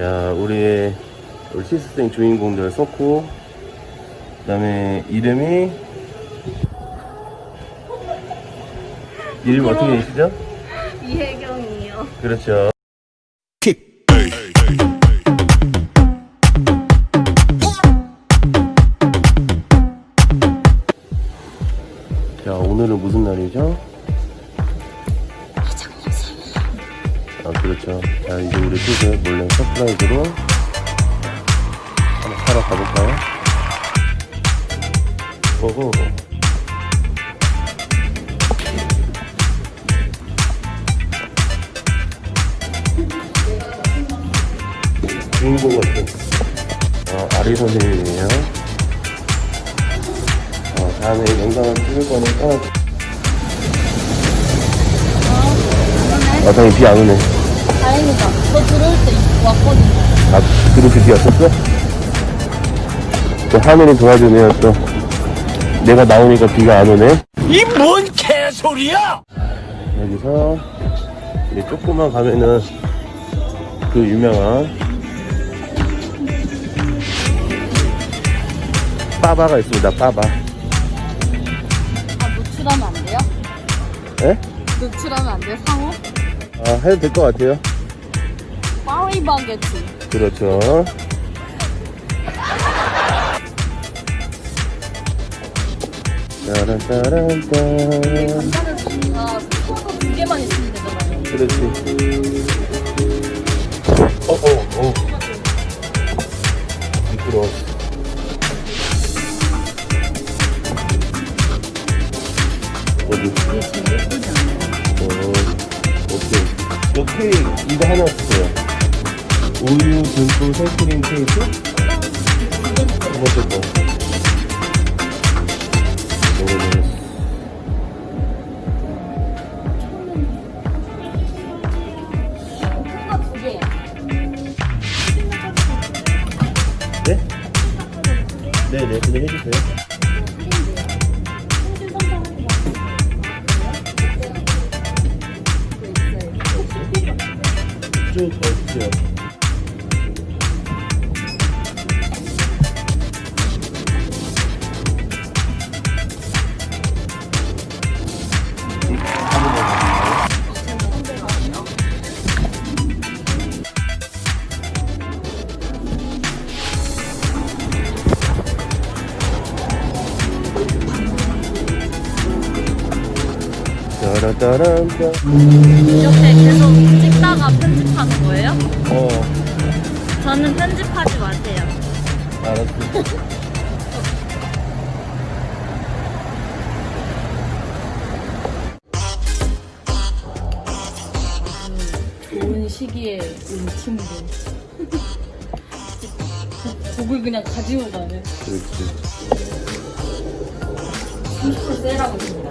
야, 우리, 우리 실습생 주인공들 석호. 그 다음에 이름이, 이름이 어떻게 되시죠? 이혜경이요. 그렇죠. 주인공 같은 어, 아리 선생님이에요. 어, 다음에 영상을 찍을 거니까. 아, 다행히 비안 오네. 다행이다. 저 들어올 때 왔거든요. 아, 그렇게 비 왔었어? 또 하늘이 도와주네요, 또. 내가 나오니까 비가 안 오네. 이 뭔 개소리야! 여기서, 이제 조금만 가면은, 그 유명한, 빠바가 있습니다, 빠바. 아, 노출하면 안 돼요? 예? 노출하면 안 돼요? 상호? 아, 해도 될 것 같아요. 파리 바게트. 그렇죠. 따란따란따. 간단한 종류가 스포도 두 개만 있으면 되잖아요. 그렇지. 어, 어, 어. 미끄러워. 케이크, 이거 하나 주세요. 우유, 등불, 생크림 케이크? 두 번째 거. Good. That's good. 이렇게 계속 찍다가 편집하는 거예요? 어, 저는 편집하지 마세요. 알았어. 좋은 시기에 온 친구. 곡을 그냥 가지고 가네. 그렇지. 30분 세라고 있습니다.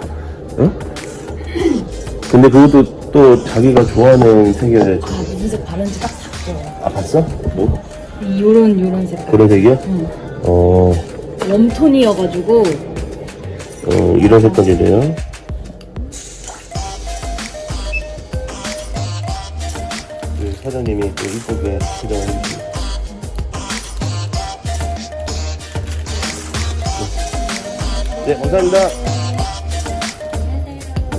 응? 근데 그것도 또 자기가 좋아하는 색이어야지. 아, 무슨 색 바른지 딱 샀어요. 아, 봤어? 뭐? 요런, 요런 색깔. 그런 색이야? 응. 어, 웜톤이어가지고, 어, 이런 색깔이래요. 그 사장님이 또 이쁘게 포장을 해주세요. 네, 감사합니다.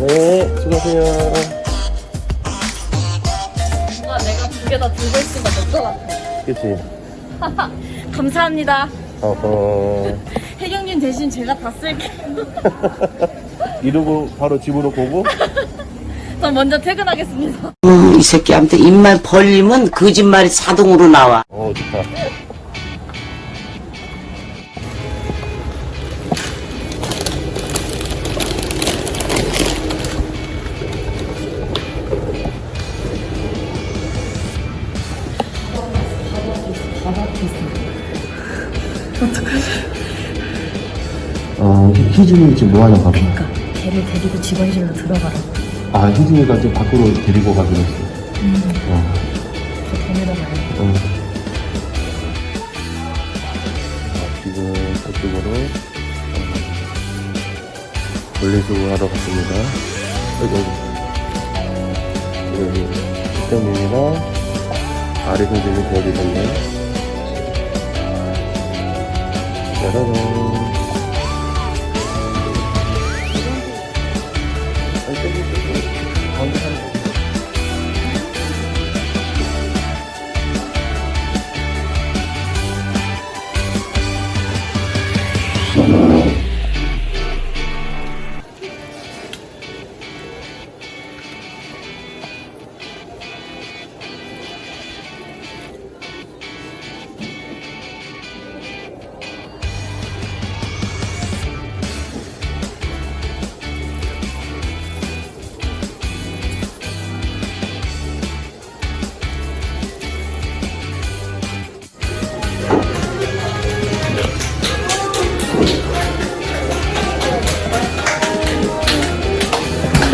네, 수고하세요. 뭔가 내가 두 개 다 들고 있으니까 될것 같아. 그치? 감사합니다. 어허. 혜경님 대신 제가 다 쓸게요. 이러고 바로 집으로 고고? 전 먼저 퇴근하겠습니다. 음, 이 새끼한테 입만 벌리면 거짓말이 자동으로 나와. 어, 좋다. 어, 희준이 지금 뭐 하나 봐봐. 그러니까 걔를 데리고 직원실로 들어가라고. 아, 희준이가 좀 밖으로 데리고 가기로 했어. 어, 저 데리러 가요. 어. 아, 지금 저쪽으로 분리수거 하러 갔습니다. 여기, 여기. 여기, 식당님이랑 아리 선생님이 보여주셨네. 짜 라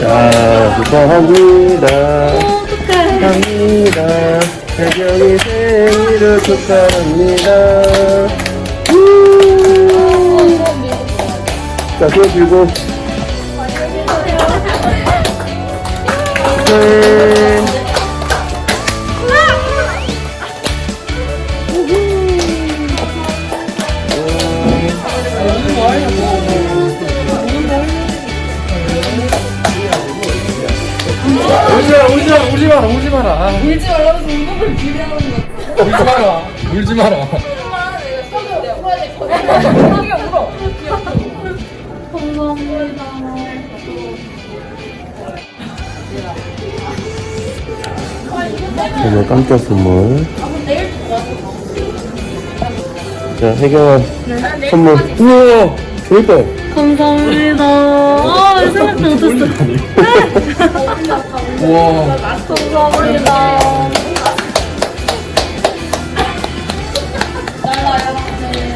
자, 축하합니다. 축하합니다. 혜경이 생일을 축하합니다. 우! 자, 손 들고. 축 울지 마라, 울지 마라. 오늘 깜짝 선물. 자, 혜경아. 선물. 우와! 재밌다. 감사합니다. 아, 생각도 못했어. 우와. 감사합니다.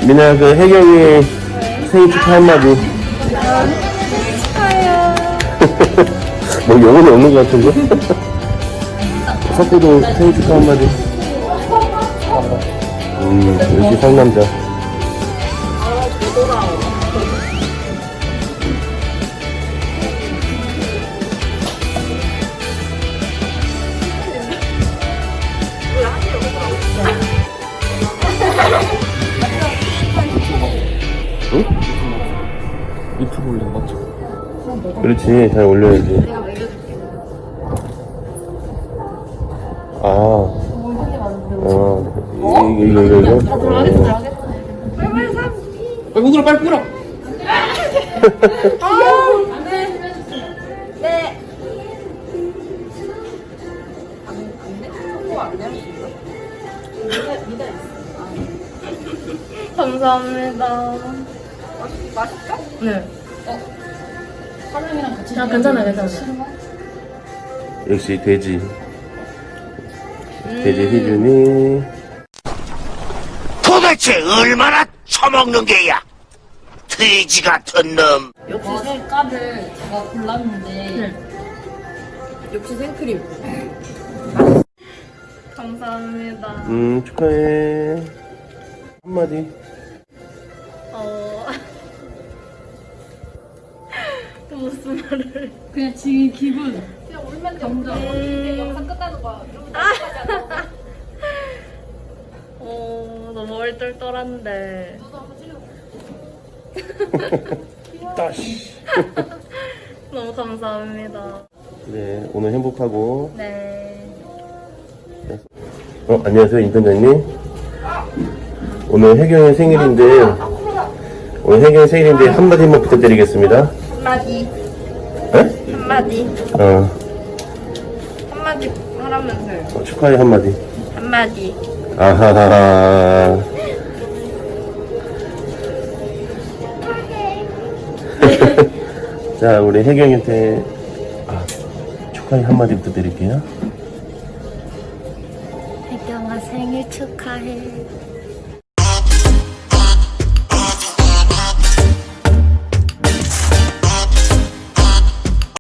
민아, 그 혜경이 생일 축하 한마디. 축하해요. 뭐 영혼이 없는 것 같은데? 석구도 생일 축하 한마디. 음, 역시 상남자. 유튜브 그렇지, 잘 올려야지. 아. 어, 이거, 이거, 이거, 이거. 어. 빨리 우그라, 빨리 우그라. 감사합니다. 맛있죠? 네. 사장이랑 같이. 아, 괜찮아, 괜찮아. 역시 돼지. 돼지 희준이. 도대체 얼마나 처먹는 게야? 돼지 같은 놈. 역시 색깔을 제가 골랐는데. 역시 생크림. 감사합니다. 음, 축하해. 한마디. 또 무슨 말을. 그냥 지금 기분. 그냥 울면 감정. 음... 영상 끝나는 거야. 어, 너무 얼떨떨한데. 따시. 너무 감사합니다. 네, 오늘 행복하고. 네. 어, 안녕하세요, 인턴장님. 오늘 혜경의 생일인데, 오늘 혜경의 생일인데 한마디만 부탁드리겠습니다. 한마디. 네? 한마디. 어, 한마디 하라면서요. 어, 축하해, 한마디. 한마디. 아하하하. 자, 우리 혜경이한테 아, 축하해 한마디 부탁드릴게요. 혜경아 생일 축하해.